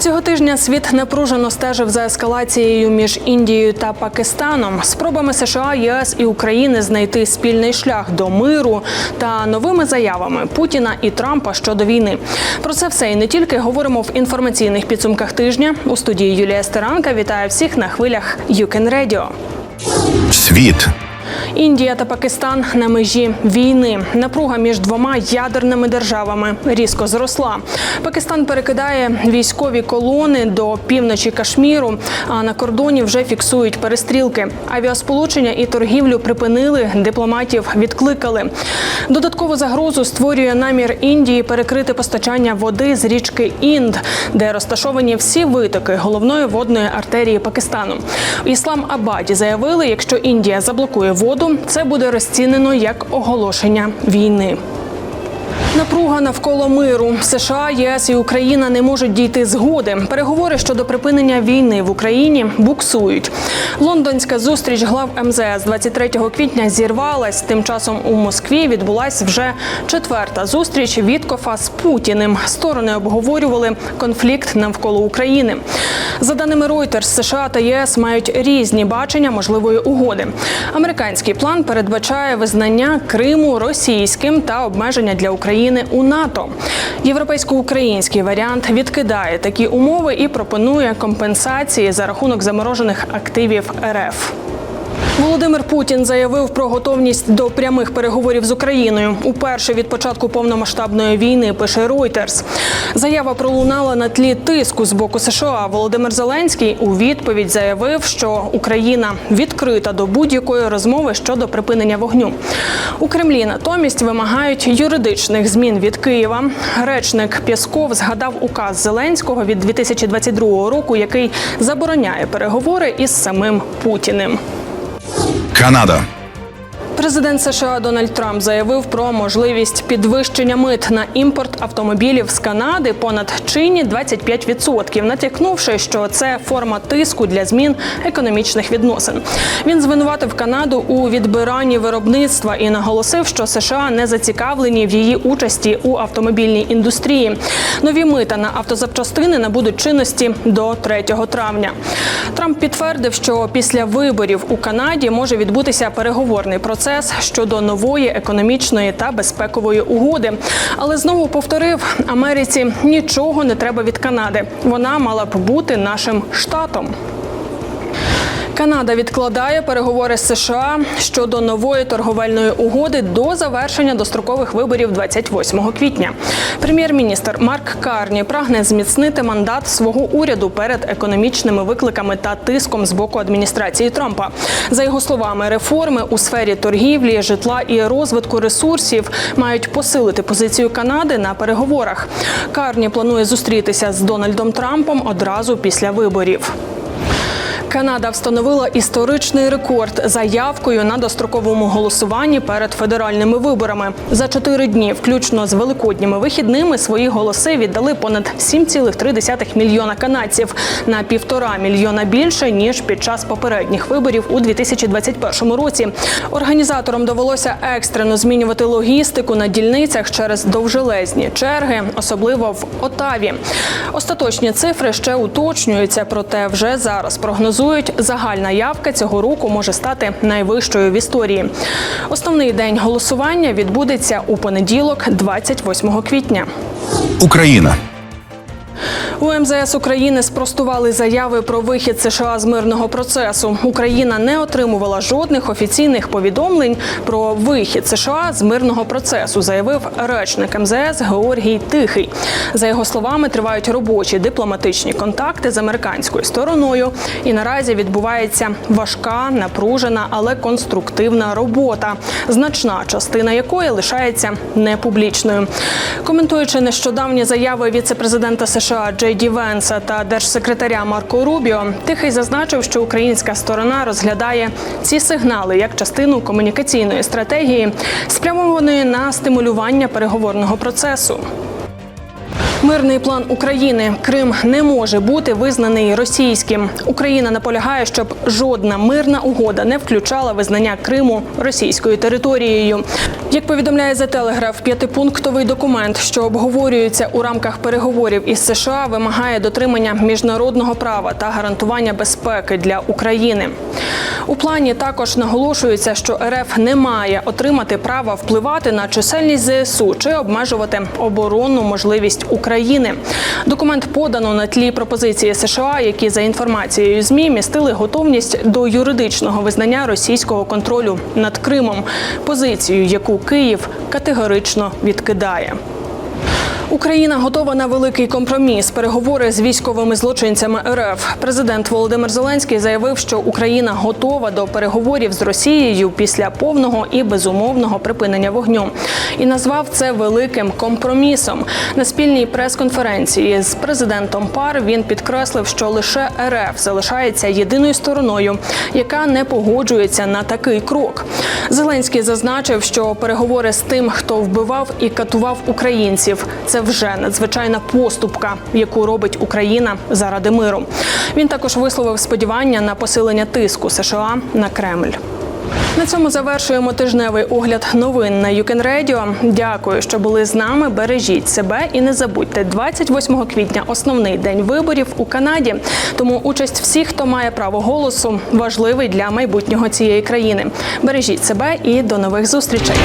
Цього тижня світ напружено стежив за ескалацією між Індією та Пакистаном, спробами США, ЄС і України знайти спільний шлях до миру та новими заявами Путіна і Трампа щодо війни. Про це все і не тільки говоримо в інформаційних підсумках тижня. У студії Юлія Стеранка вітаю всіх на хвилях YouCan Radio. Світ Індія та Пакистан на межі війни. Напруга між двома ядерними державами різко зросла. Пакистан перекидає військові колони до півночі Кашміру, а на кордоні вже фіксують перестрілки. Авіасполучення і торгівлю припинили, дипломатів відкликали. Додаткову загрозу створює намір Індії перекрити постачання води з річки Інд, де розташовані всі витоки головної водної артерії Пакистану. Іслам Абаді заявили, якщо Індія заблокує воду, це буде розцінено як оголошення війни. Напруга навколо миру США, ЄС і Україна не можуть дійти згоди. Переговори щодо припинення війни в Україні буксують. Лондонська зустріч глав МЗС 23 квітня зірвалась. Тим часом у Москві відбулась вже четверта зустріч Віткофа з Путіним. Сторони обговорювали конфлікт навколо України. За даними Reuters, США та ЄС мають різні бачення можливої угоди. Американський план передбачає визнання Криму російським та обмеження для України у НАТО. Європейсько-український варіант відкидає такі умови і пропонує компенсації за рахунок заморожених активів РФ. Володимир Путін заявив про готовність до прямих переговорів з Україною. Уперше від початку повномасштабної війни пише Reuters. Заява пролунала на тлі тиску з боку США. Володимир Зеленський у відповідь заявив, що Україна відкрита до будь-якої розмови щодо припинення вогню. У Кремлі натомість вимагають юридичних змін від Києва. Речник Пєсков згадав указ Зеленського від 2022 року, який забороняє переговори із самим Путіним. Канада. Президент США Дональд Трамп заявив про можливість підвищення мит на імпорт автомобілів з Канади понад чинні 25%, натякнувши, що це форма тиску для змін економічних відносин. Він звинуватив Канаду у відбиранні виробництва і наголосив, що США не зацікавлені в її участі у автомобільній індустрії. Нові мита на автозапчастини набудуть чинності до 3 травня. Трамп підтвердив, що після виборів у Канаді може відбутися переговорний процес щодо нової економічної та безпекової угоди. Але знову повторив: Америці нічого не треба від Канади. Вона мала б бути нашим штатом. Канада відкладає переговори з США щодо нової торговельної угоди до завершення дострокових виборів 28 квітня. Прем'єр-міністр Марк Карні прагне зміцнити мандат свого уряду перед економічними викликами та тиском з боку адміністрації Трампа. За його словами, реформи у сфері торгівлі, житла і розвитку ресурсів мають посилити позицію Канади на переговорах. Карні планує зустрітися з Дональдом Трампом одразу після виборів. Канада встановила історичний рекорд заявкою на достроковому голосуванні перед федеральними виборами. За чотири дні, включно з великодніми вихідними, свої голоси віддали понад 7,3 мільйона канадців на півтора мільйона більше ніж під час попередніх виборів у 2021 році. Організаторам довелося екстрено змінювати логістику на дільницях через довжелезні черги, особливо в Отаві. Остаточні цифри ще уточнюються, проте вже зараз прогнозують, загальна явка цього року може стати найвищою в історії. Основний день голосування відбудеться у понеділок, 28 квітня. Україна. У МЗС України спростували заяви про вихід США з мирного процесу. Україна не отримувала жодних офіційних повідомлень про вихід США з мирного процесу, заявив речник МЗС Георгій Тихий. За його словами, тривають робочі дипломатичні контакти з американською стороною, і наразі відбувається важка, напружена, але конструктивна робота, значна частина якої лишається непублічною. Коментуючи нещодавні заяви віце-президента США Джей Ді Венса та держсекретаря Марко Рубіо, тихий зазначив, що українська сторона розглядає ці сигнали як частину комунікаційної стратегії, спрямованої на стимулювання переговорного процесу. Мирний план України Крим не може бути визнаний російським. Україна наполягає, щоб жодна мирна угода не включала визнання Криму російською територією. Як повідомляє The Telegraph, п'ятипунктовий документ, що обговорюється у рамках переговорів із США, вимагає дотримання міжнародного права та гарантування безпеки для України. У плані також наголошується, що РФ не має отримати права впливати на чисельність ЗСУ чи обмежувати оборонну можливість України. Документ подано на тлі пропозиції США, які за інформацією змі містили готовність до юридичного визнання російського контролю над Кримом, позицію, яку Київ категорично відкидає. Україна готова на великий компроміс. Переговори з військовими злочинцями РФ. Президент Володимир Зеленський заявив, що Україна готова до переговорів з Росією після повного і безумовного припинення вогню, і назвав це великим компромісом. На спільній прес-конференції з президентом ПАР він підкреслив, що лише РФ залишається єдиною стороною, яка не погоджується на такий крок. Зеленський зазначив, що переговори з тим, хто вбивав і катував українців, це вже надзвичайна поступка, яку робить Україна заради миру. Він також висловив сподівання на посилення тиску США на Кремль. На цьому завершуємо тижневий огляд новин на Юкен Radio. Дякую, що були з нами. Бережіть себе і не забудьте 28 квітня основний день виборів у Канаді. Тому участь всіх, хто має право голосу, важливий для майбутнього цієї країни. Бережіть себе і до нових зустрічей.